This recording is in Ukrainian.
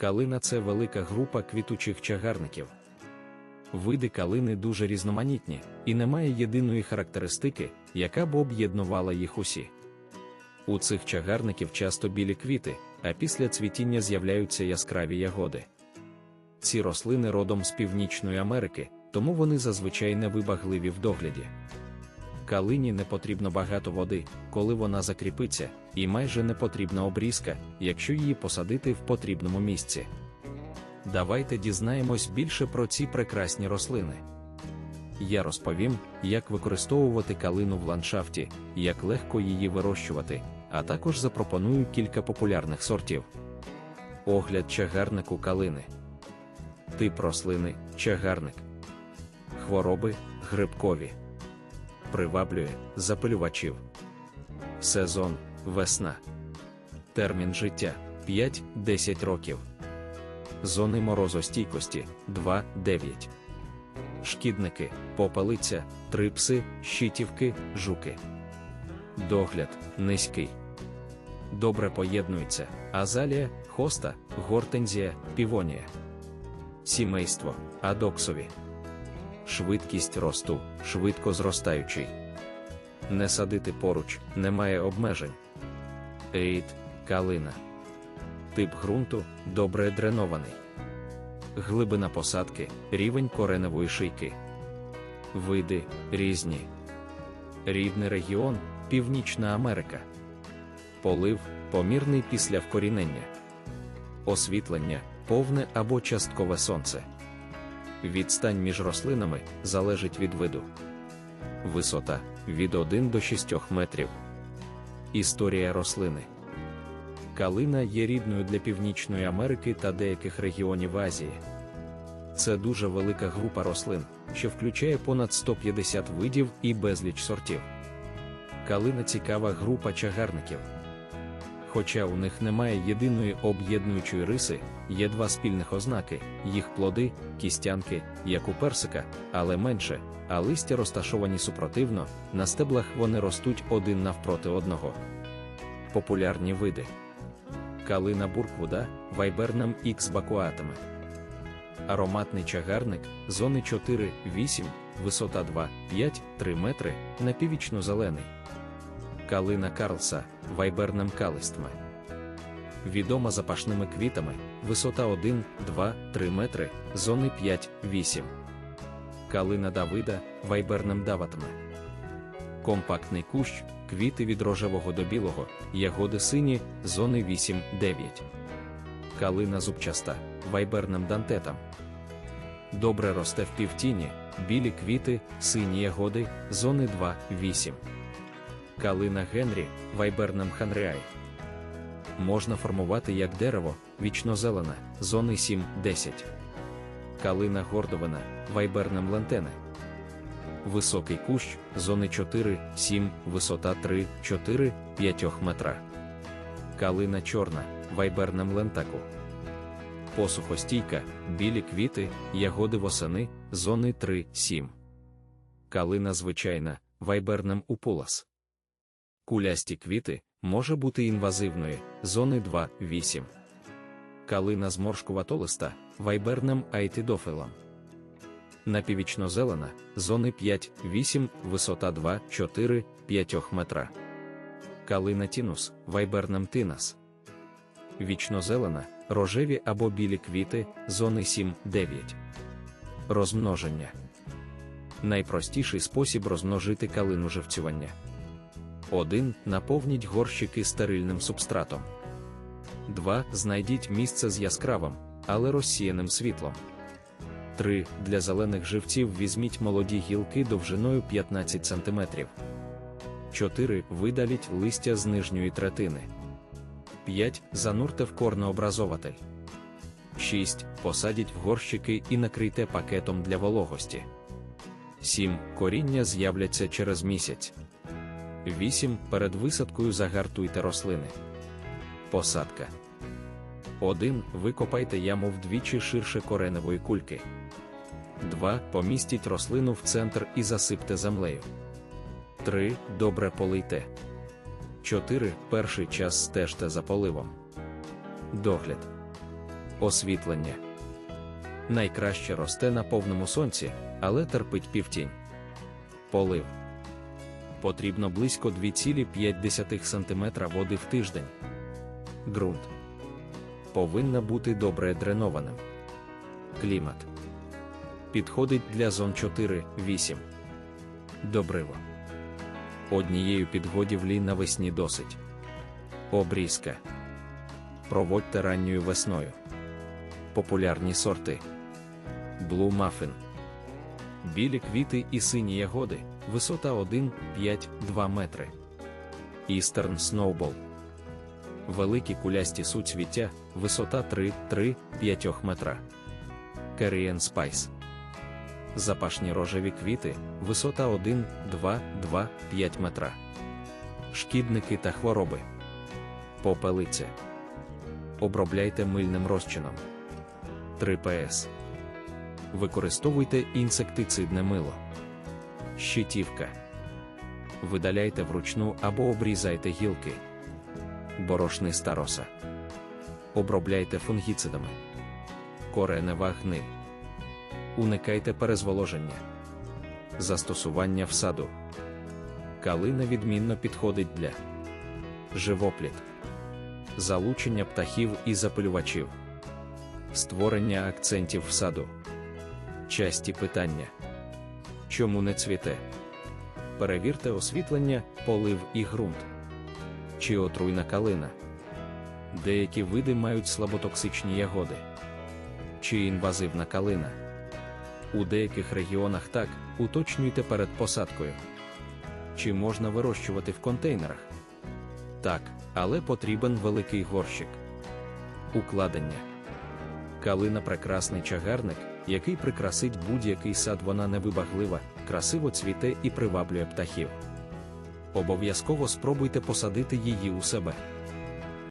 Калина це велика група квітучих чагарників. Види калини дуже різноманітні, і немає єдиної характеристики, яка б об'єднувала їх усі. У цих чагарників часто білі квіти, а після цвітіння з'являються яскраві ягоди. Ці рослини родом з Північної Америки, тому вони зазвичай невибагливі в догляді. Калині не потрібно багато води, коли вона закріпиться, і майже не потрібна обрізка, якщо її посадити в потрібному місці. Давайте дізнаємось більше про ці прекрасні рослини. Я розповім, як використовувати калину в ландшафті, як легко її вирощувати, а також запропоную кілька популярних сортів. Огляд чагарнику калини. Тип рослини чагарник. Хвороби грибкові. Приваблює запилювачів. Сезон весна. Термін життя 5-10 років. Зони морозостійкості 2-9. Шкідники, попелиця, трипси, щитівки, жуки. Догляд низький. Добре поєднуються азалія, хоста, гортензія, півонія. Сімейство адоксові. Швидкість росту швидко зростаючий. Не садити поруч, немає обмежень. Ейд, калина. Тип ґрунту добре дренований. Глибина посадки, рівень кореневої шийки. Види різні. Рідний регіон Північна Америка. Полив помірний після вкорінення. Освітлення повне або часткове сонце. Відстань між рослинами залежить від виду. Висота від 1 до 6 метрів. Історія рослини. Калина є рідною для Північної Америки та деяких регіонів Азії. Це дуже велика група рослин, що включає понад 150 видів і безліч сортів. Калина цікава група чагарників. Хоча у них немає єдиної об'єднуючої риси, є два спільних ознаки: їх плоди, кістянки, як у персика, але менше, а листя розташовані супротивно, на стеблах вони ростуть один навпроти одного. Популярні види калина бурквуда, вайбернам X бакуатами. Ароматний чагарник, зони 4-8, висота 2-5-3 метри, напівічно зелений. Калина Карлса, вайбернам калистма. Відома запашними квітами, висота 1, 2, 3 метри, зони 5-8. Калина Давида, вайбернам даватами. Компактний кущ, квіти від рожевого до білого, ягоди сині, зони 8-9. Калина зубчаста, вайберним дантетам. Добре росте в півтіні, білі квіти, сині ягоди, зони 2-8. Калина Генрі, вайберним ханріай. Можна формувати як дерево, вічнозелена, зони 7-10. Калина гордовина, вайберним лентени. Високий кущ, зони 4-7, висота 3-4-5 метра. Калина чорна, вайбернем лентаку. Посухостійка, білі квіти, ягоди восени, зони 3-7. Калина звичайна, вайбернем упулас. Кулясті квіти може бути інвазивної, зони 2-8. Калина зморшкуватолиста, вайбернем айтидофилам напіввічно-зелена, зони 5-8, висота 2-4-5 метра. Калина тінус, вайбернем тинас. Вічнозелена, рожеві або білі квіти, зони 7-9. Розмноження. Найпростіший спосіб розмножити калину живцювання. 1. Наповніть горщики стерильним субстратом. 2. Знайдіть місце з яскравим, але розсіяним світлом. 3. Для зелених живців візьміть молоді гілки довжиною 15 см. 4. Видаліть листя з нижньої третини. 5. Занурте в корнообразователь. 6. Посадіть в горщики і накрийте пакетом для вологості. 7. Коріння з'являться через місяць. 8. Перед висадкою загартуйте рослини. Посадка. 1. Викопайте яму вдвічі ширше кореневої кульки. 2. Помістіть рослину в центр і засипте землею. 3. Добре полийте. 4. Перший час стежте за поливом. Догляд. Освітлення. Найкраще росте на повному сонці, але терпить півтінь. Полив. Потрібно близько 2,5 см води в тиждень. Ґрунт. Повинна бути добре дренованим. Клімат. Підходить для зон 4-8. Добриво. Однією підгодівлі навесні досить. Обрізка. Проводьте ранньою весною. Популярні сорти. Blue Muffin. Білі квіти і сині ягоди. Висота 1,5-2 метри. Eastern Snowball. Великі кулясті суцвіття, висота 3-3-5 метра. Carrion Spice. Запашні рожеві квіти, висота 1-2-2-5 метра. Шкідники та хвороби. Попелиця. Обробляйте мильним розчином. 3 ПС. Використовуйте інсектицидне мило. Щитівка. Видаляйте вручну або обрізайте гілки. Борошни староса. Обробляйте фунгіцидами. Коренева гниль. Уникайте перезволоження. Застосування в саду. Калина відмінно підходить для живопліт, залучення птахів і запилювачів, створення акцентів в саду. Часті питання. Чому не цвіте? Перевірте освітлення, полив і ґрунт. Чи отруйна калина? Деякі види мають слаботоксичні ягоди. Чи інвазивна калина? У деяких регіонах так, уточнюйте перед посадкою. Чи можна вирощувати в контейнерах? Так, але потрібен великий горщик. Укладення. Калина прекрасний чагарник, який прикрасить будь-який сад, вона невибаглива, красиво цвіте і приваблює птахів. Обов'язково спробуйте посадити її у себе.